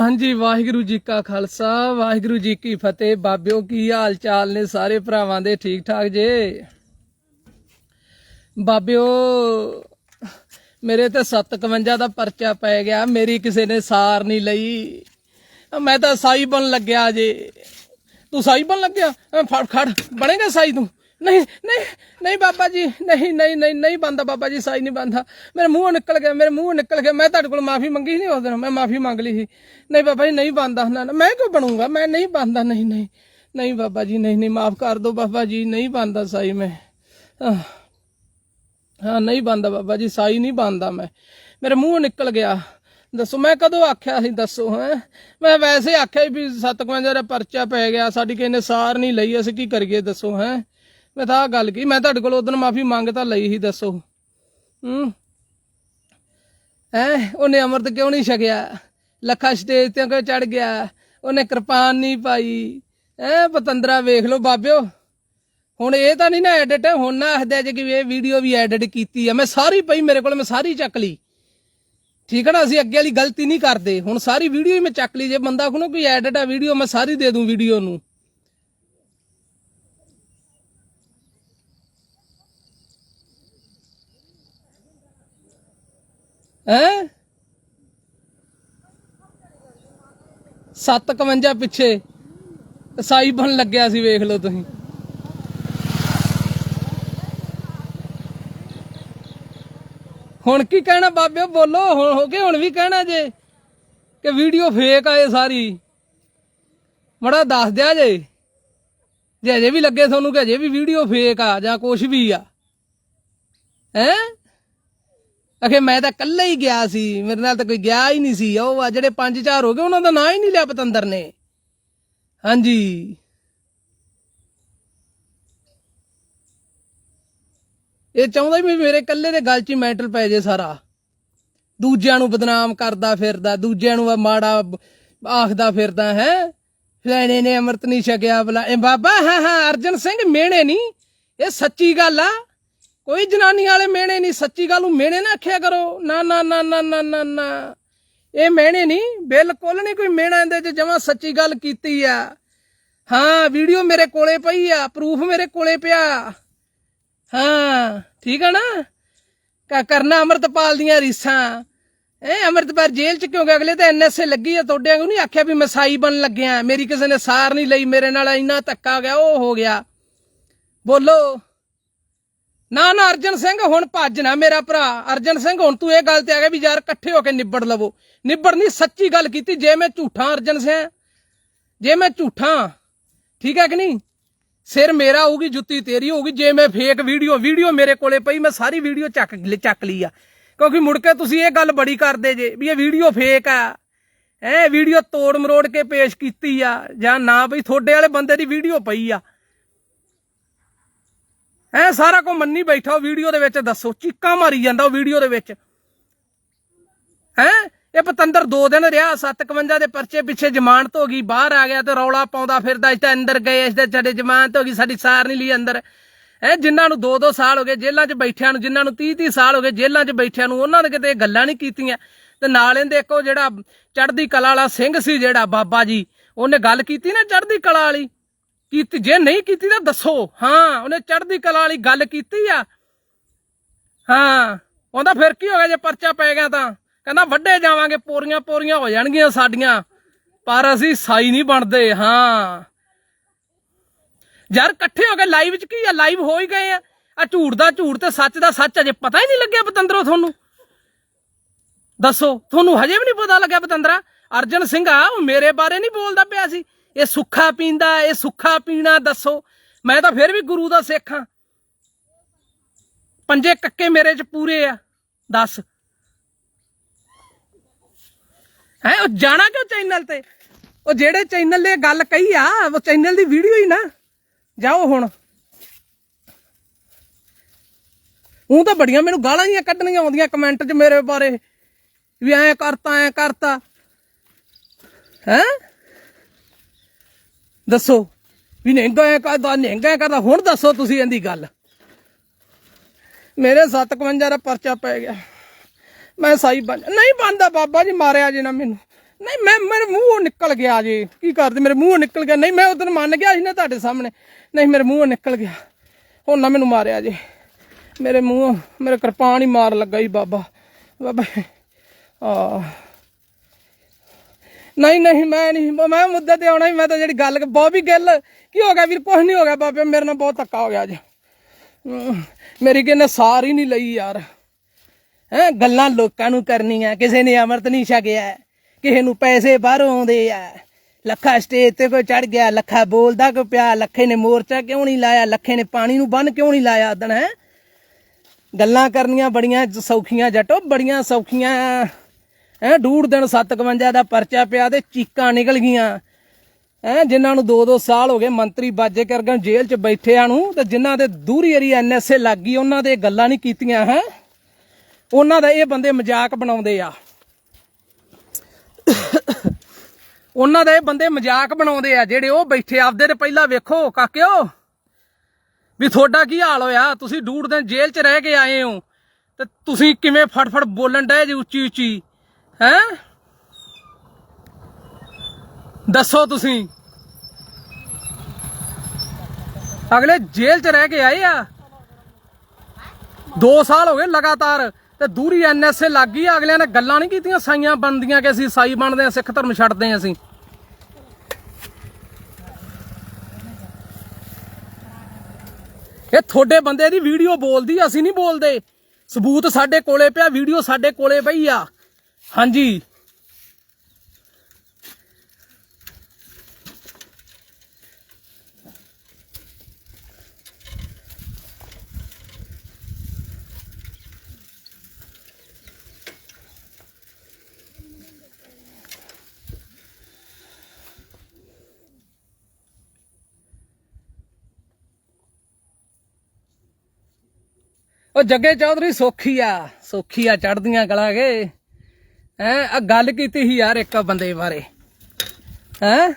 ਹਾਂਜੀ, ਵਾਹਿਗੁਰੂ ਜੀ ਕਾ ਖਾਲਸਾ, ਵਾਹਿਗੁਰੂ ਜੀ ਕੀ ਫਤਿਹ। ਬਾਬਿਓ, ਕੀ ਹਾਲ ਚਾਲ ਨੇ ਸਾਰੇ ਭਰਾਵਾਂ ਦੇ? ਠੀਕ ਠਾਕ ਜੇ? ਬਾਬਿਓ, ਮੇਰੇ ਤੇ 57 ਦਾ ਪਰਚਾ ਪੈ ਗਿਆ। ਮੇਰੀ ਕਿਸੇ ਨੇ ਸਾਰ ਨਹੀਂ ਲਈ। ਮੈਂ ਤਾਂ ਸਾਈ ਬਣ ਲੱਗਿਆ ਜੇ। ਤੂੰ ਸਾਈ ਬਣ ਲੱਗਿਆ? ਐ ਫੜ ਖੜ ਬਣੇਗਾ ਸਾਈ ਤੂੰ? ਨਹੀਂ ਨਹੀਂ ਨਹੀਂ ਬਾਬਾ ਜੀ, ਨਹੀਂ ਨਹੀਂ ਨਹੀਂ ਨਹੀਂ ਬੰਦਾ ਬਾਬਾ ਜੀ, ਸਾਈ ਨਹੀਂ ਬੰਦਾ। ਮੇਰੇ ਮੂੰਹੋਂ ਨਿਕਲ ਗਿਆ, ਮੇਰੇ ਮੂੰਹੋਂ ਨਿਕਲ ਗਿਆ। ਮੈਂ ਤੁਹਾਡੇ ਕੋਲ ਮਾਫੀ ਮੰਗੀ ਨਹੀਂ ਉਸ ਦਿਨ, ਮੈਂ ਮਾਫੀ ਮੰਗ ਲਈ ਸੀ। ਨਹੀਂ ਬਾਬਾ ਜੀ, ਨਹੀਂ ਬੰਦਾ ਨਾ, ਮੈਂ ਕਿਉਂ ਬਣੂੰਗਾ? ਮੈਂ ਨਹੀਂ ਬੰਦਾ, ਨਹੀਂ ਨਹੀਂ ਨਹੀਂ ਬਾਬਾ ਜੀ, ਨਹੀਂ ਨਹੀਂ, ਮਾਫ ਕਰ ਦਿਓ ਬਾਬਾ ਜੀ, ਨਹੀਂ ਬੰਦਾ ਸਾਈ ਮੈਂ। ਹਾਂ, ਨਹੀਂ ਬੰਦਾ ਬਾਬਾ ਜੀ, ਸਾਈ ਨਹੀਂ ਬੰਦਾ ਮੈਂ। ਮੇਰੇ ਮੂੰਹੋਂ ਨਿਕਲ ਗਿਆ। ਦੱਸੋ, ਮੈਂ ਕਦੋਂ ਆਖਿਆ ਸੀ, ਦੱਸੋ, ਹੈ? ਮੈਂ ਵੈਸੇ ਆਖਿਆ ਵੀ 57 ਦਾ ਪਰਚਾ ਪੈ ਗਿਆ, ਸਾਡੀ ਕਿਸੇ ਨੇ ਸਾਰ ਨਹੀਂ ਲਈ, ਅਸੀਂ ਕੀ ਕਰੀਏ, ਦੱਸੋ, ਹੈ? ਮੈਂ ਤਾਂ ਗੱਲ ਕੀ ਮੈਂ ਤੁਹਾਡੇ ਕੋਲ ਉਦੋਂ ਮਾਫੀ ਮੰਗ ਤਾਂ ਲਈ ਹੀ ਦੱਸੋ। ਹੂੰ। ਹੈ, ਉਹਨੇ ਅਮਰਤ ਕਿਉਂ ਨਹੀਂ ਛਕਿਆ? ਲੱਖਾ ਸਟੇਜ ਤੇ ਕਿਉਂ ਚੜ ਗਿਆ? ਉਹਨੇ ਕਿਰਪਾਨ ਨਹੀਂ ਪਾਈ। ਐ ਪਤੰਦਰਾ ਵੇਖ ਲਓ ਬਾਬਿਓ। ਹੁਣ ਇਹ ਤਾਂ ਨਹੀਂ ਨਾ ਐਡਿਟ ਹੁਣ ਨਾ ਆਖਦੇ ਜੇ ਕਿ ਇਹ ਵੀਡੀਓ ਵੀ ਐਡਿਟ ਕੀਤੀ ਆ। ਮੈਂ ਸਾਰੀ ਪਈ ਮੇਰੇ ਕੋਲ, ਮੈਂ ਸਾਰੀ ਚੱਕ ਲਈ। ਠੀਕ ਹੈ ਨਾ, ਅਸੀਂ ਅੱਗੇ ਵਾਲੀ ਗਲਤੀ ਨਹੀਂ ਕਰਦੇ। ਹੁਣ ਸਾਰੀ ਵੀਡੀਓ ਹੀ ਮੈਂ ਚੱਕ ਲਈ। ਜੇ ਬੰਦਾ ਕੋਲੋਂ ਕੋਈ ਐਡਿਟ ਆ ਵੀਡੀਓ ਮੈਂ ਸਾਰੀ ਦੇ ਦੂੰ ਵੀਡੀਓ ਨੂੰ। ਹੈ? 751 ਪਿੱਛੇ। ਸਾਈ ਬਣ ਲੱਗਿਆ ਸੀ, ਵੇਖ ਲਓ ਤੁਸੀਂ। ਹੁਣ ਕੀ ਕਹਿਣਾ ਬਾਬਿਓ? ਬੋਲੋ, ਹੁਣ ਹੋ ਕੇ ਹੁਣ ਵੀ ਕਹਿਣਾ ਜੇ। ਕਿ ਵੀਡੀਓ ਫੇਕ ਆਏ ਸਾਰੀ। ਮੜਾ ਦੱਸ ਦਿਆ ਜੇ। ਜੇ ਅਜੇ ਵੀ ਲੱਗੇ ਤੁਹਾਨੂੰ ਕਿ ਅਜੇ ਵੀ ਵੀਡੀਓ ਫੇਕ ਆ ਜਾਂ ਕੁਝ ਵੀ ਆ। ਹੈ? ਅਖੇ ਮੈਂ ਤਾਂ ਇਕੱਲਾ ਹੀ ਗਿਆ ਸੀ, ਮੇਰੇ ਨਾਲ ਤਾਂ ਕੋਈ ਗਿਆ ਹੀ ਨਹੀਂ ਸੀ। ਉਹ ਆ ਜਿਹੜੇ ਪੰਜ ਚਾਰ ਹੋ ਗਏ, ਉਹਨਾਂ ਦਾ ਨਾਂ ਹੀ ਨਹੀਂ ਲਿਆ ਪਤੰਦਰ ਨੇ। ਹਾਂਜੀ। ਇਹ ਚਾਹੁੰਦਾ ਵੀ ਮੇਰੇ ਇਕੱਲੇ ਦੇ ਗੱਲ 'ਚ ਹੀ ਮੈਂਟਲ ਪੈ ਜੇ ਸਾਰਾ। ਦੂਜਿਆਂ ਨੂੰ ਬਦਨਾਮ ਕਰਦਾ ਫਿਰਦਾ, ਦੂਜਿਆਂ ਨੂੰ ਮਾੜਾ ਆਖਦਾ ਫਿਰਦਾ, ਹੈ? ਫਲਾਣੇ ਨੇ ਅੰਮ੍ਰਿਤ ਨਹੀਂ ਛਕਿਆ ਬਲਾ ਇਹ ਬਾਬਾ, ਹਾਂ ਹਾਂ, ਅਰਜਨ ਸਿੰਘ ਮੇਣੇ ਨਹੀਂ ਇਹ ਸੱਚੀ ਗੱਲ ਆ। ਕੋਈ ਜਨਾਨੀ ਵਾਲੇ ਮਿਹਣੇ ਨਹੀਂ, ਸੱਚੀ ਗੱਲ ਨੂੰ ਮਿਹਣੇ ਨਾ ਆਖਿਆ ਕਰੋ। ਨਾ ਨਾ ਨਾ ਨਾ ਨਾ ਨਾ ਨਾ। ਇਹ ਮਿਹਣੇ ਨਹੀਂ, ਬਿਲਕੁਲ ਨਹੀਂ ਕੋਈ ਮਿਹਣਾ ਇਹਦੇ ਚ, ਜਮਾ ਸੱਚੀ ਗੱਲ ਕੀਤੀ ਆ। ਹਾਂ, ਵੀਡੀਓ ਮੇਰੇ ਕੋਲੇ ਪਈ ਆ ਪ੍ਰੂਫ ਮੇਰੇ ਕੋਲੇ ਪਿਆ। ਹਾਂ, ਠੀਕ ਆ ਨਾ? ਕਾ, ਕਰਨਾ ਅਮਰਤਪਾਲ ਦੀਆਂ ਰੀਸਾਂ। ਐ ਅਮਰਤਪਾਲ ਜੇਲ੍ਹ ਚ ਕਿਉਂ ਗਿਆ? ਅਗਲੇ ਤਾਂ ਐਨਐਸਏ ਲੱਗੀ ਆ, ਤੁਹਾਡੇ ਵਾਂਗੂ ਨਹੀਂ ਆਖਿਆ ਵੀ ਮੈਂ ਸਾਈ ਬਣ ਲੱਗਿਆ। ਮੇਰੀ ਕਿਸੇ ਨੇ ਸਾਰ ਨਹੀਂ ਲਈ, ਮੇਰੇ ਨਾਲ ਇੰਨਾ ਧੱਕਾ ਗਿਆ, ਉਹ ਹੋ ਗਿਆ। ਬੋਲੋ। ਨਾ ਨਾ, ਅਰਜਨ ਸਿੰਘ, ਹੁਣ ਭੱਜ ਨਾ ਮੇਰਾ ਭਰਾ। ਅਰਜਨ ਸਿੰਘ, ਹੁਣ ਤੂੰ ਇਹ ਗੱਲ ਤੇ ਆ ਗਿਆ ਵੀ ਯਾਰ ਇਕੱਠੇ ਹੋ ਕੇ ਨਿਬੜ ਲਵੋ। ਨਿਬੜ ਨਹੀਂ, ਸੱਚੀ ਗੱਲ ਕੀਤੀ, ਜੇ ਮੈਂ ਝੂਠਾਂ ਅਰਜਨ ਸਿੰਘ, ਜੇ ਮੈਂ ਝੂਠਾਂ, ਠੀਕ ਹੈ ਕਿ ਨਹੀਂ? ਸਿਰ ਮੇਰਾ ਹੋਊਗੀ, ਜੁੱਤੀ ਤੇਰੀ ਹੋਊਗੀ, ਜੇ ਮੈਂ ਫੇਕ ਵੀਡੀਓ ਵੀਡੀਓ ਮੇਰੇ ਕੋਲੇ ਪਈ, ਮੈਂ ਸਾਰੀ ਵੀਡੀਓ ਚੱਕ ਚੱਕ ਲਈ ਆ। ਕਿਉਂਕਿ ਮੁੜ ਕੇ ਤੁਸੀਂ ਇਹ ਗੱਲ ਬੜੀ ਕਰਦੇ ਜੇ, ਵੀ ਇਹ ਵੀਡੀਓ ਫੇਕ ਆ। ਐ ਵੀਡੀਓ ਤੋੜ ਮਰੋੜ ਕੇ ਪੇਸ਼ ਕੀਤੀ ਆ, ਜਾਂ ਨਾ ਬਈ, ਤੁਹਾਡੇ ਵਾਲੇ ਬੰਦੇ ਦੀ ਵੀਡੀਓ ਪਈ ਆ। ਐ ਸਾਰਾ ਕੁ ਮੰਨੀ ਬੈਠਾ ਉਹ ਵੀਡੀਓ ਦੇ ਵਿੱਚ, ਦੱਸੋ, ਚੀਕਾਂ ਮਾਰੀ ਜਾਂਦਾ ਉਹ ਵੀਡੀਓ ਦੇ ਵਿੱਚ। ਹੈ? ਇਹ ਪਤੰਦਰ 2 ਦਿਨ ਰਿਹਾ 751 ਦੇ ਪਰਚੇ ਪਿੱਛੇ ਜ਼ਮਾਨਤ ਹੋ ਗਈ, ਬਾਹਰ ਆ ਗਿਆ ਤੇ ਰੌਲਾ ਪਾਉਂਦਾ ਫਿਰਦਾ, ਇਸ ਤਾਂ ਅੰਦਰ ਗਏ, ਇਸ ਦੇ ਛੜੇ ਜ਼ਮਾਨਤ ਹੋ ਗਈ, ਸਾਡੀ ਸਾਰ ਨਹੀਂ ਲਈ ਅੰਦਰ। ਹੈ? ਜਿਨ੍ਹਾਂ ਨੂੰ 2-2 ਸਾਲ ਹੋ ਗਏ ਜੇਲ੍ਹਾਂ 'ਚ ਬੈਠਿਆਂ ਨੂੰ, ਜਿਨ੍ਹਾਂ ਨੂੰ 30-30 ਸਾਲ ਹੋ ਗਏ ਜੇਲ੍ਹਾਂ 'ਚ ਬੈਠਿਆਂ ਨੂੰ, ਉਹਨਾਂ ਨੇ ਕਿਤੇ ਗੱਲਾਂ ਨਹੀਂ ਕੀਤੀਆਂ। ਤੇ ਨਾਲ ਇਹਦੇ ਇੱਕੋ ਜਿਹੜਾ ਚੜ੍ਹਦੀ ਕਲਾ ਵਾਲਾ ਸਿੰਘ ਸੀ ਜਿਹੜਾ, ਬਾਬਾ ਜੀ, ਉਹਨੇ ਗੱਲ ਕੀਤੀ ਨਾ ਚੜ੍ਹਦੀ ਕਲਾ ਵਾਲੀ? ਕੀਤੀ, ਜੇ ਨਹੀਂ ਕੀਤੀ ਤਾਂ ਦੱਸੋ। ਹਾਂ, ਉਹਨੇ ਚੜ੍ਹਦੀ ਕਲਾ ਵਾਲੀ ਗੱਲ ਕੀਤੀ ਆ। ਹਾਂ, ਉਹਦਾ ਫਿਰ ਕੀ ਹੋ ਗਿਆ ਜੇ ਪਰਚਾ ਪੈ ਗਿਆ ਤਾਂ? ਕਹਿੰਦਾ, ਵੱਡੇ ਜਾਵਾਂਗੇ, ਪੋਰੀਆਂ ਪੋਰੀਆਂ ਹੋ ਜਾਣਗੀਆਂ ਸਾਡੀਆਂ। ਪਰ ਅਸੀਂ ਸਾਈ ਨਹੀਂ ਬਣਦੇ, ਹਾਂ। ਯਾਰ, ਇਕੱਠੇ ਹੋ ਕੇ ਲਾਈਵ 'ਚ ਕੀ ਆ? ਲਾਈਵ ਹੋ ਹੀ ਗਏ ਆ। ਆ ਝੂਠ ਦਾ ਝੂਠ ਤੇ ਸੱਚ ਦਾ ਸੱਚ ਅਜੇ ਪਤਾ ਹੀ ਨਹੀਂ ਲੱਗਿਆ ਪਤੰਦਰੋ ਤੁਹਾਨੂੰ। ਦੱਸੋ, ਤੁਹਾਨੂੰ ਹਜੇ ਵੀ ਨਹੀਂ ਪਤਾ ਲੱਗਿਆ ਪਤੰਦਰਾ? ਅਰਜਨ ਸਿੰਘ ਆ, ਉਹ ਮੇਰੇ ਬਾਰੇ ਨਹੀਂ ਬੋਲਦਾ ਪਿਆ ਸੀ। ਇਹ ਸੁੱਖਾ ਪੀਂਦਾ, ਇਹ ਸੁੱਖਾ ਪੀਣਾ ਦੱਸੋ। ਮੈਂ ਤਾਂ ਫਿਰ ਵੀ ਗੁਰੂ ਦਾ ਸਿੱਖ ਹਾਂ। ਪੰਜੇ ਕੱਕੇ ਮੇਰੇ 'ਚ ਪੂਰੇ ਆ, ਦੱਸ। ਹੈ, ਉਹ ਜਾਣਾ ਕਿਉਂ ਚੈਨਲ ਤੇ? ਉਹ ਜਿਹੜੇ ਚੈਨਲ ਨੇ ਗੱਲ ਕਹੀ ਆ, ਉਹ ਚੈਨਲ ਦੀ ਵੀਡੀਓ ਹੀ ਨਾ। ਜਾਓ ਹੁਣ। ਉਹ ਤਾਂ ਬੜੀਆਂ ਮੈਨੂੰ ਗਾਲਾਂ ਜੀਆਂ ਕੱਢਣੀਆਂ ਆਉਂਦੀਆਂ ਕਮੈਂਟ 'ਚ ਮੇਰੇ ਬਾਰੇ। ਵੀ ਐਂ ਕਰਤਾ ਐਂ ਕਰਤਾ। ਹੈ? ਦੱਸੋ ਵੀ ਨਿਹੰਗਾ ਐ ਕਰਦਾ ਨਿਹੰਗਾ ਕਰਦਾ ਹੁਣ ਦੱਸੋ ਤੁਸੀਂ ਇਹਦੀ ਗੱਲ। ਮੇਰੇ 751 ਦਾ ਪਰਚਾ ਪੈ ਗਿਆ। ਮੈਂ ਸਾਈ ਬਣ ਨਹੀਂ ਬੰਦਾ ਬਾਬਾ ਜੀ, ਮਾਰਿਆ ਜੀ ਨਾ ਮੈਨੂੰ। ਨਹੀਂ, ਮੈਂ ਮੇਰੇ ਮੂੰਹੋਂ ਨਿਕਲ ਗਿਆ ਜੀ। ਕੀ ਕਰਦੇ? ਮੇਰੇ ਮੂੰਹੋਂ ਨਿਕਲ ਗਿਆ। ਨਹੀਂ, ਮੈਂ ਉਦੋਂ ਮੰਨ ਗਿਆ ਸੀ ਨਾ ਤੁਹਾਡੇ ਸਾਹਮਣੇ। ਨਹੀਂ, ਮੇਰੇ ਮੂੰਹੋਂ ਨਿਕਲ ਗਿਆ। ਹੁਣ ਨਾ ਮੈਨੂੰ ਮਾਰਿਆ ਜੀ। ਮੇਰੇ ਮੂੰਹੋਂ ਮੇਰੇ ਕਿਰਪਾਨ ਹੀ ਮਾਰ ਲੱਗਾ ਜੀ ਬਾਬਾ। ਬਾਬਾ ਆ ਨਹੀਂ ਨਹੀਂ, ਮੈਂ ਨਹੀਂ, ਮੈਂ ਮੁੱਦੇ ਤੇ ਆਉਣਾ ਹੀ, ਮੈਂ ਤਾਂ ਜਿਹੜੀ ਗੱਲ ਬੌਬੀ ਗਿੱਲ ਕੀ ਹੋ ਗਿਆ ਵੀਰ ਕੁਝ ਨਹੀਂ ਹੋ ਗਿਆ ਬਾਬੇ, ਮੇਰੇ ਨਾਲ ਬਹੁਤ ਧੱਕਾ ਹੋ ਗਿਆ ਅੱਜ। ਮੇਰੀ ਕਿਨੇ ਸਾਰ ਹੀ ਨਹੀਂ ਲਈ ਯਾਰ। ਹੈ, ਗੱਲਾਂ ਲੋਕਾਂ ਨੂੰ ਕਰਨੀਆਂ, ਕਿਸੇ ਨੇ ਅਮਰਤ ਨਹੀਂ ਛਕਿਆ, ਕਿਸੇ ਨੂੰ ਪੈਸੇ ਬਾਹਰੋਂ ਆਉਂਦੇ ਆ। ਲੱਖਾ ਸਟੇਜ ਤੇ ਕੋਈ ਚੜ ਗਿਆ, ਲੱਖਾ ਬੋਲਦਾ ਕੋ ਪਿਆ, ਲੱਖੇ ਨੇ ਮੋਰਚਾ ਕਿਉਂ ਨਹੀਂ ਲਾਇਆ, ਲੱਖੇ ਨੇ ਪਾਣੀ ਨੂੰ ਬੰਨ ਕਿਉਂ ਨਹੀਂ ਲਾਇਆ ਉਦਣ ਹੈ? ਗੱਲਾਂ ਕਰਨੀਆਂ ਬੜੀਆਂ ਸੌਖੀਆਂ ਜੱਟੋ, ਬੜੀਆਂ ਸੌਖੀਆਂ। ਹੈ, ਡੂੜ ਦਿਨ 751 ਦਾ ਪਰਚਾ ਪਿਆ ਤੇ ਚੀਕਾਂ ਨਿਕਲ ਗਈਆਂ। ਹੈ, ਜਿਨ੍ਹਾਂ ਨੂੰ 2-2 ਸਾਲ ਹੋ ਗਏ ਮੰਤਰੀ ਬਾਜੇ ਕਰਗਨ ਜੇਲ੍ਹ 'ਚ ਬੈਠਿਆਂ ਨੂੰ ਤੇ ਜਿਨ੍ਹਾਂ ਦੇ ਦੂਰੀ ਏਰੀ ਐਨਐਸਏ ਲੱਗ ਗਈ, ਉਹਨਾਂ ਦੇ ਗੱਲਾਂ ਨਹੀਂ ਕੀਤੀਆਂ, ਹੈ। ਉਹਨਾਂ ਦਾ ਇਹ ਬੰਦੇ ਮਜ਼ਾਕ ਬਣਾਉਂਦੇ ਆ। ਉਹਨਾਂ ਦਾ ਇਹ ਬੰਦੇ ਮਜ਼ਾਕ ਬਣਾਉਂਦੇ ਆ, ਜਿਹੜੇ ਉਹ ਬੈਠੇ ਆਪਦੇ ਤੇ ਪਹਿਲਾਂ ਵੇਖੋ, ਕਾਕਿਓ, ਵੀ ਤੁਹਾਡਾ ਕੀ ਹਾਲ ਹੋਇਆ? ਤੁਸੀਂ ਡੂੜ ਦਿਨ ਜੇਲ੍ਹ 'ਚ ਰਹਿ ਕੇ ਆਏ ਹੋ ਤੇ ਤੁਸੀਂ ਕਿਵੇਂ ਫਟਫਟ ਬੋਲਣ ਡਏ ਜੀ ਉੱਚੀ ਉੱਚੀ ਹੈ? ਦੱਸੋ ਤੁਸੀਂ। ਅਗਲੇ ਜੇਲ੍ਹ 'ਚ ਰਹਿ ਕੇ ਆਏ ਆ। 2 ਸਾਲ ਹੋ ਗਏ ਲਗਾਤਾਰ ਤੇ ਦੂਰੀ ਐਨਐਸਏ ਲੱਗ ਗਈ ਆ, ਅਗਲਿਆਂ ਨੇ ਗੱਲਾਂ ਨਹੀਂ ਕੀਤੀਆਂ ਸਾਈਆਂ ਬਣਦੀਆਂ ਕਿ ਅਸੀਂ ਸਾਈ ਬਣਦੇ ਆ ਸਿੱਖ ਧਰਮ ਛੱਡਦੇ ਆ ਅਸੀਂ। ਇਹ ਤੁਹਾਡੇ ਬੰਦੇ ਦੀ ਵੀਡੀਓ ਬੋਲਦੀ ਅਸੀਂ ਨਹੀਂ ਬੋਲਦੇ। ਸਬੂਤ ਸਾਡੇ ਕੋਲੇ ਪਿਆ ਵੀਡੀਓ ਸਾਡੇ ਕੋਲੇ ਪਈ ਆ। ਹਾਂਜੀ। ਉਹ ਜੱਗੇ ਚੌਧਰੀ ਸੋਖੀ ਆ ਸੋਖੀ ਆ ਚੜਦੀਆਂ ਕਲਾ ਕੇ। ਹੈ? ਆ ਗੱਲ ਕੀਤੀ ਸੀ ਯਾਰ ਇੱਕ ਬੰਦੇ ਬਾਰੇ। ਹੈ?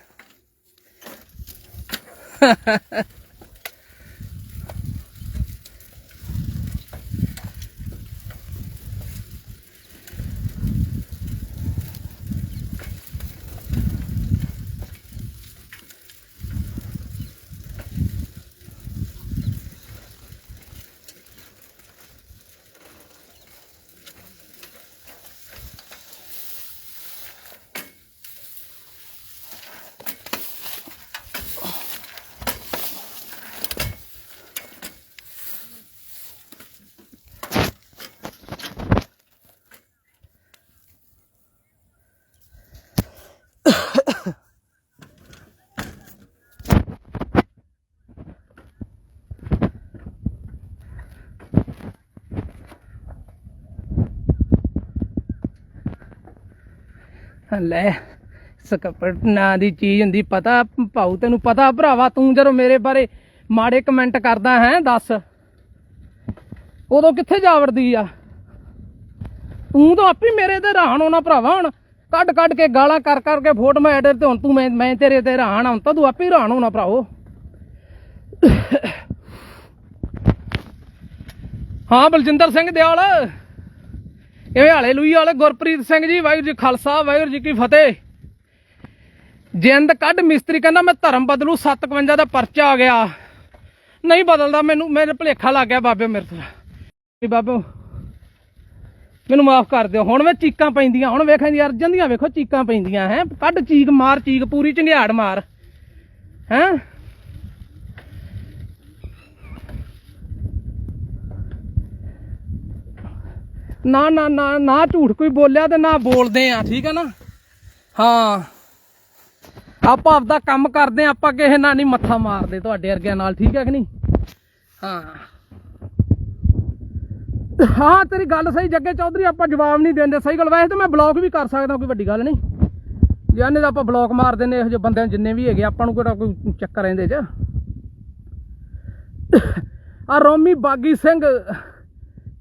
ਲੈ ਸਕਪਟ ਨਾਂ ਦੀ ਚੀਜ਼ ਹੁੰਦੀ, ਪਤਾ ਭਾਉ ਤੈਨੂੰ ਪਤਾ ਭਰਾਵਾ, ਤੂੰ ਜਦੋਂ ਮੇਰੇ ਬਾਰੇ ਮਾੜੇ ਕਮੈਂਟ ਕਰਦਾ ਹੈ, ਦੱਸ। ਉਦੋਂ ਕਿੱਥੇ ਜਾ ਆ? ਤੂੰ ਤਾਂ ਆਪੇ ਮੇਰੇ ਤੇ ਰਾਹਣ ਹੋਣਾ ਭਰਾਵਾ ਹੁਣ। ਕੱਢ ਕੱਢ ਕੇ ਗਾਲਾਂ ਕਰ ਕਰ ਕੇ ਫੋਟ ਮੈਂ ਐਡਰ ਤੇ ਹੁਣ ਤੂੰ ਮੈਂ ਮੈਂ ਤੇਰੇ ਤੇ ਰਾਹਣ ਹੁਣ ਤਾਂ ਤੂੰ ਆਪੇ ਰਾਹਣ ਹੋਣਾ ਭਰਾਵੋ। ਹਾਂ, ਬਲਜਿੰਦਰ ਸਿੰਘ ਦਿਆਲ। ਇਹ ਹਾਲੇ ਲੂਈ ਵਾਲੇ ਗੁਰਪ੍ਰੀਤ ਸਿੰਘ ਜੀ, ਵਾਹਿਗੁਰੂ ਜੀ ਖਾਲਸਾ, ਵਾਹਿਗੁਰੂ ਜੀ ਕੀ ਫਤਿਹ। ਜਿੰਦ ਕੱਢ ਮਿਸਤਰੀ ਕਹਿੰਦਾ, ਮੈਂ ਧਰਮ ਬਦਲੂ 751 ਦਾ ਪਰਚਾ ਆ ਗਿਆ। ਨਹੀਂ ਬਦਲਦਾ, ਮੈਨੂੰ, ਮੇਰੇ ਭਲੇਖਾ ਲੱਗ ਗਿਆ ਬਾਬੇ ਮੇਰੇ ਤੋਂ। ਵੀ ਬਾਬੇ, ਮੈਨੂੰ ਮਾਫ ਕਰ ਦਿਓ। ਹੁਣ ਵੇ ਚੀਕਾਂ ਪੈਂਦੀਆਂ, ਹੁਣ ਵੇਖਾਂ ਜੀ, ਅਰਜਨ ਦੀਆਂ ਵੇਖੋ, ਚੀਕਾਂ ਪੈਂਦੀਆਂ, ਹੈ। ਕੱਢ ਚੀਕ ਮਾਰ, ਚੀਕ ਪੂਰੀ ਝੰਗਿਆੜ ਮਾਰ। ਹੈ? ਨਾ ਨਾ ਨਾ ਨਾ ਝੂਠ ਕੋਈ ਬੋਲਿਆ ਤੇ ਨਾ ਬੋਲਦੇ ਆ, ਠੀਕ ਹੈ ਨਾ? ਹਾਂ। ਆਪਾਂ ਆਪਦਾ ਕੰਮ ਕਰਦੇ ਆ, ਆਪਾਂ ਕਿਸੇ ਨਾਲ ਨਹੀਂ ਮੱਥਾ ਮਾਰਦੇ ਤੁਹਾਡੇ ਵਰਗਿਆਂ ਨਾਲ, ਠੀਕ ਹੈ ਕਿ ਨਹੀਂ? ਹਾਂ। ਹਾਂ, ਤੇਰੀ ਗੱਲ ਸਹੀ, ਜੱਗੇ ਚੌਧਰੀ, ਆਪਾਂ ਜਵਾਬ ਨਹੀਂ ਦਿੰਦੇ, ਸਹੀ ਗੱਲ। ਵੈਸੇ ਤਾਂ ਮੈਂ ਬਲੌਕ ਵੀ ਕਰ ਸਕਦਾ, ਕੋਈ ਵੱਡੀ ਗੱਲ ਨਹੀਂ। ਯਾਨੇ ਤਾਂ ਆਪਾਂ ਬਲੌਕ ਮਾਰ ਦਿੰਦੇ ਇਹੋ ਜਿਹੇ ਬੰਦਿਆਂ ਨੂੰ ਜਿੰਨੇ ਵੀ ਹੈਗੇ, ਆਪਾਂ ਨੂੰ ਕਿਹੜਾ ਕੋਈ ਚੱਕਰ ਇਹਦੇ 'ਚ। ਆ ਰੋਮੀ ਬਾਗੀ ਸਿੰਘ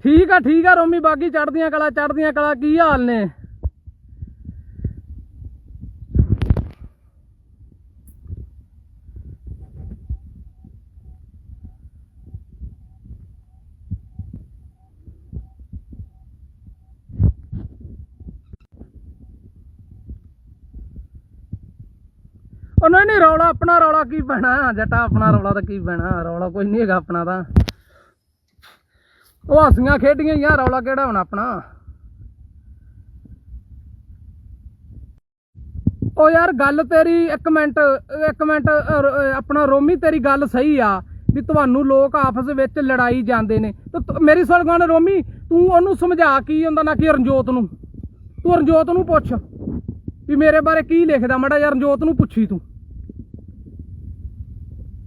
ਠੀਕ ਆ ਠੀਕ ਆ, ਰੋਮੀ ਬਾਗੀ ਚੜਦੀਆਂ ਕਲਾ ਚੜਦੀਆਂ ਕਲਾ, ਕੀ ਹਾਲ ਨੇ? ਉਹ ਨਹੀਂ ਨਹੀਂ, ਰੌਲਾ ਆਪਣਾ ਰੌਲਾ ਕੀ ਪੈਣਾ? ਜੱਟਾ ਆਪਣਾ ਰੌਲਾ ਤਾਂ ਕੀ ਪੈਣਾ? ਰੌਲਾ ਕੋਈ ਨਹੀਂ ਹੈਗਾ ਆਪਣਾ ਤਾਂ। ਉਹ ਹੱਸੀਆਂ ਖੇਡੀਆਂ ਯਾਰ, ਰੌਲਾ ਕਿਹੜਾ ਹੁਣ ਆਪਣਾ? ਉਹ ਯਾਰ ਗੱਲ ਤੇਰੀ ਇੱਕ ਮਿੰਟ ਇੱਕ ਮਿੰਟ ਆਪਣਾ ਰੋਮੀ ਤੇਰੀ ਗੱਲ ਸਹੀ ਆ, ਵੀ ਤੁਹਾਨੂੰ ਲੋਕ ਆਪਸ ਵਿੱਚ ਲੜਾਈ ਜਾਂਦੇ ਨੇ। ਤੇ ਮੇਰੀ ਸੁਣ ਰੋਮੀ, ਤੂੰ ਉਹਨੂੰ ਸਮਝਾ ਕੀ ਹੁੰਦਾ ਨਾ ਕਿ ਰਣਜੋਤ ਨੂੰ? ਤੂੰ ਰਣਜੋਤ ਨੂੰ ਪੁੱਛ, ਵੀ ਮੇਰੇ ਬਾਰੇ ਕੀ ਲਿਖਦਾ? ਮੜਾ ਯਾਰ ਰਣਜੋਤ ਨੂੰ ਪੁੱਛੀ ਤੂੰ।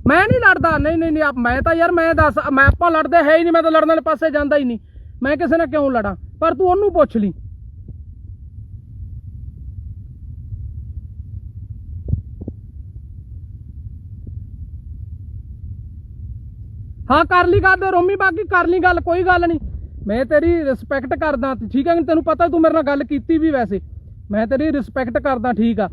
ਮੈਂ ਨਹੀਂ ਲੜਦਾ। ਨਹੀਂ ਨਹੀਂ ਨਹੀਂ, ਆਪ- ਮੈਂ ਤਾਂ ਯਾਰ, ਮੈਂ ਦੱਸ ਮੈਂ ਆਪਾਂ ਲੜਦੇ ਹੈ ਹੀ ਨਹੀਂ, ਮੈਂ ਤਾਂ ਲੜਨ ਵਾਲੇ ਪਾਸੇ ਜਾਂਦਾ ਹੀ ਨਹੀਂ। ਮੈਂ ਕਿਸੇ ਨਾਲ ਕਿਉਂ ਲੜਾਂ? ਪਰ ਤੂੰ ਉਹਨੂੰ ਪੁੱਛ ਲਈ। ਹਾਂ, ਕਰ ਲਈ ਗੱਲ, ਰੋਮੀ ਬਾਕੀ ਕਰ ਲਈ ਗੱਲ, ਕੋਈ ਗੱਲ ਨਹੀਂ। ਮੈਂ ਤੇਰੀ ਰਿਸਪੈਕਟ ਕਰਦਾ ਠੀਕ ਹੈ ਕਿ ਤੈਨੂੰ ਪਤਾ ਤੂੰ ਮੇਰੇ ਨਾਲ ਗੱਲ ਕੀਤੀ ਵੀ ਵੈਸੇ। ਮੈਂ ਤੇਰੀ ਰਿਸਪੈਕਟ ਕਰਦਾ, ਠੀਕ ਆ।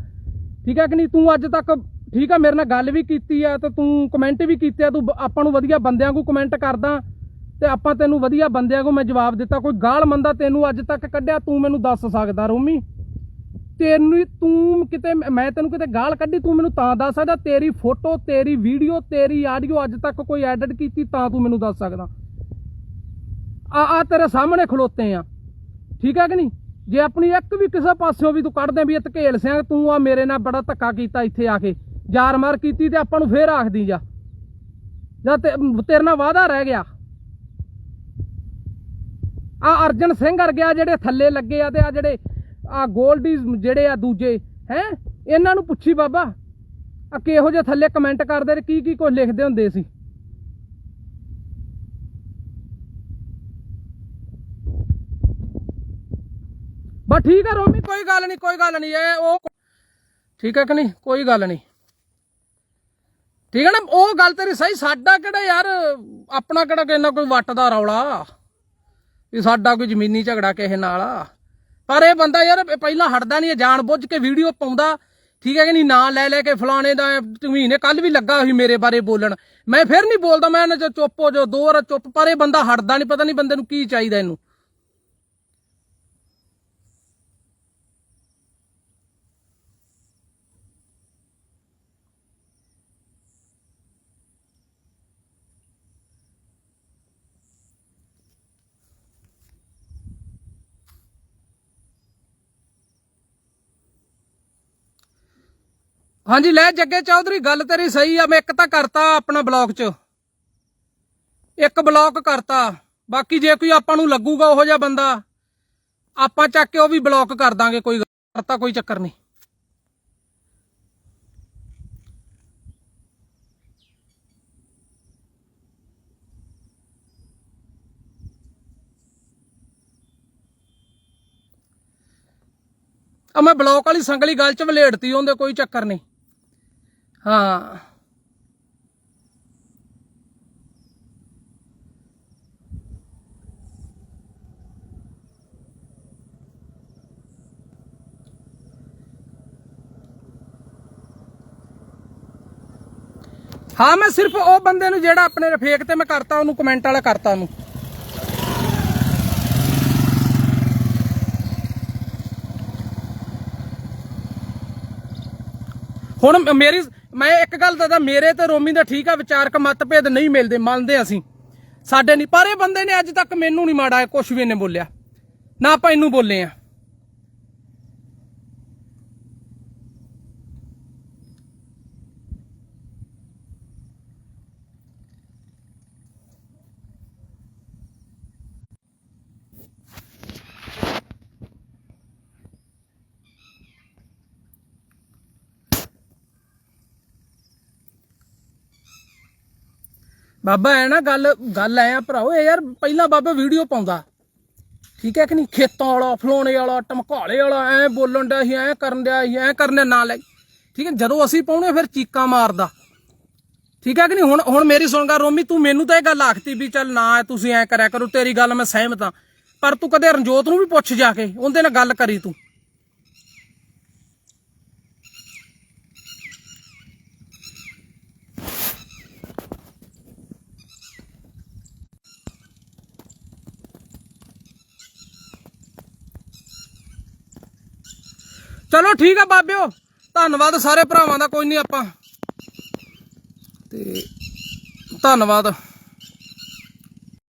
ਠੀਕ ਹੈ ਕਿ ਨਹੀਂ? ਤੂੰ ਅੱਜ ਤੱਕ ਠੀਕ ਆ, ਮੇਰੇ ਨਾਲ ਗੱਲ ਵੀ ਕੀਤੀ ਆ ਤੇ ਤੂੰ ਕਮੈਂਟ ਵੀ ਕੀਤੇ ਆ, ਤੂੰ ਆਪਾਂ ਨੂੰ ਵਧੀਆ ਬੰਦਿਆਂ ਨੂੰ ਕਮੈਂਟ ਕਰਦਾ ਤੇ ਆਪਾਂ ਤੈਨੂੰ ਵਧੀਆ ਬੰਦਿਆਂ ਨੂੰ ਮੈਂ ਜਵਾਬ ਦਿੱਤਾ। ਕੋਈ ਗਾਲ ਮੰਦਾ ਤੈਨੂੰ ਅੱਜ ਤੱਕ ਕੱਢਿਆ, ਤੂੰ ਮੈਨੂੰ ਦੱਸ ਸਕਦਾ ਰੋਮੀ। ਤੈਨੂੰ ਤੂੰ ਕਿਤੇ ਮੈਂ ਤੈਨੂੰ ਕਿਤੇ ਗਾਲ ਕੱਢੀ, ਤੂੰ ਮੈਨੂੰ ਤਾਂ ਦੱਸ ਸਕਦਾ। ਤੇਰੀ ਫੋਟੋ, ਤੇਰੀ ਵੀਡੀਓ, ਤੇਰੀ ਆਡੀਓ ਅੱਜ ਤੱਕ ਕੋਈ ਐਡਿਟ ਕੀਤੀ, ਤਾਂ ਤੂੰ ਮੈਨੂੰ ਦੱਸ ਸਕਦਾ। ਆ ਆ ਤੇਰੇ ਸਾਹਮਣੇ ਖਲੋਤੇ ਆ। ਠੀਕ ਹੈ ਕਿ ਨਹੀਂ? ਜੇ ਆਪਣੀ ਇੱਕ ਵੀ ਕਿਸੇ ਪਾਸਿਓਂ ਵੀ ਤੂੰ ਕੱਢਦੇ ਵੀ ਇਹ ਧਕੇਲ ਸਿਆਂ ਤੂੰ ਆ ਮੇਰੇ ਨਾਲ ਬੜਾ ਧੱਕਾ ਕੀਤਾ ਇੱਥੇ ਆ ਕੇ। ਯਾਰ ਮਾਰ ਕੀਤੀ ਤੇ ਆਪਾਂ ਨੂੰ ਫੇਰ ਆਖਦੀ ਜਾ। ਜਾਂ ਤੇਰੇ ਨਾਲ ਵਾਅਦਾ ਰਹਿ ਗਿਆ। ਆ ਅਰਜਨ ਸਿੰਘ ਵਰਗੇ ਆ ਜਿਹੜੇ ਥੱਲੇ ਲੱਗੇ ਆ ਤੇ ਆ ਜਿਹੜੇ, ਆ ਗੋਲਡੀ ਜਿਹੜੇ ਆ ਦੂਜੇ, ਹੈ? ਇਹਨਾਂ ਨੂੰ ਪੁੱਛੀ ਬਾਬਾ। ਆ ਕਿਹੋ ਜਿਹੇ ਥੱਲੇ ਕਮੈਂਟ ਕਰਦੇ ਨੇ ਕੀ ਕੀ ਕੁਝ ਲਿਖਦੇ ਹੁੰਦੇ ਸੀ? ਬਸ ਠੀਕ ਹੈ ਰੋਮੀ, ਕੋਈ ਗੱਲ ਨਹੀਂ, ਕੋਈ ਗੱਲ ਨਹੀਂ, ਇਹ ਉਹ ਠੀਕ ਹੈ ਕਿ ਨਹੀਂ? ਕੋਈ ਗੱਲ ਨਹੀਂ। ਠੀਕ ਹੈ ਨਾ? ਉਹ ਗੱਲ ਤੇਰੀ ਸਹੀ, ਸਾਡਾ ਕਿਹੜਾ ਯਾਰ, ਆਪਣਾ ਕਿਹੜਾ ਕਿੰਨਾ ਕੋਈ ਵੱਟ ਦਾ ਰੌਲਾ? ਵੀ ਸਾਡਾ ਕੋਈ ਜ਼ਮੀਨੀ ਝਗੜਾ ਕਿਸੇ ਨਾਲ ਆ। ਪਰ ਇਹ ਬੰਦਾ ਯਾਰ ਪਹਿਲਾਂ ਹਟਦਾ ਨਹੀਂ ਜਾਣ ਬੁੱਝ ਕੇ ਵੀਡੀਓ ਪਾਉਂਦਾ। ਠੀਕ ਹੈ ਕਿ ਨਹੀਂ? ਨਾਂ ਲੈ ਲੈ ਕੇ ਫਲਾਣੇ ਦਾ ਮਹੀਨੇ ਕੱਲ ਵੀ ਲੱਗਾ ਸੀ ਮੇਰੇ ਬਾਰੇ ਬੋਲਣ। ਮੈਂ ਫਿਰ ਨਹੀਂ ਬੋਲਦਾ, ਮੈਂ ਨਾ ਚੁੱਪ ਹੋ ਜਾ ਦੋ ਵਾਰ ਚੁੱਪ। ਪਰ ਇਹ ਬੰਦਾ ਹਟਦਾ ਨਹੀਂ, ਪਤਾ ਨਹੀਂ ਬੰਦੇ ਨੂੰ ਕੀ ਚਾਹੀਦਾ ਇਹਨੂੰ। ਹਾਂਜੀ, ਲੈ ਜੱਗੇ ਚੌਧਰੀ, ਗੱਲ ਤੇਰੀ ਸਹੀ ਆ, ਮੈਂ ਇੱਕ ਤਾਂ ਕਰਤਾ ਆਪਣਾ ਬਲੌਗ 'ਚ। ਇੱਕ ਬਲੌਕ ਕਰਤਾ, ਬਾਕੀ ਜੇ ਕੋਈ ਆਪਾਂ ਨੂੰ ਲੱਗੂਗਾ ਉਹੋ ਜਿਹਾ ਬੰਦਾ, ਆਪਾਂ ਚੱਕ ਕੇ ਉਹ ਵੀ ਬਲੌਕ ਕਰ ਦਾਂਗੇ, ਕੋਈ ਕਰਤਾ ਕੋਈ ਚੱਕਰ ਨਹੀਂ। ਆ, ਮੈਂ ਬਲੌਕ ਵਾਲੀ ਸੰਗਲੀ ਗੱਲ 'ਚ ਵਲੇੜਤੀ, ਉਹਦੇ ਕੋਈ ਚੱਕਰ ਨਹੀਂ। ਹਾਂ। ਹਾਂ, ਮੈਂ ਸਿਰਫ ਉਹ ਬੰਦੇ ਨੂੰ ਜਿਹੜਾ ਆਪਣੇ ਫੇਕ ਤੇ ਮੈਂ ਕਰਤਾ, ਉਹਨੂੰ ਕਮੈਂਟ ਵਾਲਾ ਕਰਤਾ ਉਹਨੂੰ। ਹੁਣ ਮੇਰੀ ਮੈਂ ਇੱਕ ਗੱਲ ਦੱਸਦਾ, ਮੇਰੇ ਤੇ ਰੋਮੀ ਦਾ ਠੀਕ ਆ, ਵਿਚਾਰਕ ਮਤਭੇਦ ਨਹੀਂ ਮਿਲਦੇ, ਮੰਨਦੇ ਅਸੀਂ। ਸਾਡੇ ਨਹੀਂ ਪਰ ਇਹ ਬੰਦੇ ਨੇ ਅੱਜ ਤੱਕ ਮੈਨੂੰ ਨਹੀਂ ਮਾੜਾ ਕੁਝ ਵੀ ਇਹਨੇ ਬੋਲਿਆ। ਨਾ ਆਪਾਂ ਇਹਨੂੰ ਬੋਲੇ ਆ ਬਾਬਾ ਐ ਨਾ ਗੱਲ ਗੱਲ ਐ ਆ ਭਰਾਓ, ਇਹ ਯਾਰ ਪਹਿਲਾਂ ਬਾਬਾ ਵੀਡੀਓ ਪਾਉਂਦਾ। ਠੀਕ ਹੈ ਕਿ ਨਹੀਂ? ਖੇਤਾਂ ਵਾਲਾ ਫਲੋਣੇ ਵਾਲਾ ਟਮਕਾਲੇ ਵਾਲਾ, ਐ ਬੋਲਣ ਡਿਆ ਸੀ, ਐ ਕਰਨ ਡਿਆ ਸੀ, ਐ ਕਰਨੇ ਨਾ ਲੈ। ਠੀਕ ਹੈ, ਜਦੋਂ ਅਸੀਂ ਪਾਉਣੇ, ਫਿਰ ਚੀਕਾਂ ਮਾਰਦਾ। ਠੀਕ ਹੈ ਕਿ ਨਹੀਂ? ਹੁਣ ਹੁਣ ਮੇਰੀ ਸੁਣ ਗਾ ਰੋਮੀ, ਤੂੰ ਮੈਨੂੰ ਤਾਂ ਇਹ ਗੱਲ ਆਖਤੀ ਵੀ ਚੱਲ ਨਾ, ਤੁਸੀਂ ਐ ਕਰਿਆ ਕਰੋ, ਤੇਰੀ ਗੱਲ ਮੈਂ ਸਹਿਮਤ ਹਾਂ। ਪਰ ਤੂੰ ਕਦੇ ਰਣਜੋਤ ਨੂੰ ਵੀ ਪੁੱਛ ਜਾ ਕੇ, ਉਹਦੇ ਨਾਲ ਗੱਲ ਕਰੀ ਤੂੰ। ਚਲੋ ਠੀਕ ਆ ਬਾਬਿਓ ਧੰਨਵਾਦ ਸਾਰੇ ਭਰਾਵਾਂ ਦਾ ਕੋਈ ਨਹੀਂ ਆਪਾਂ। ਤੇ ਧੰਨਵਾਦ।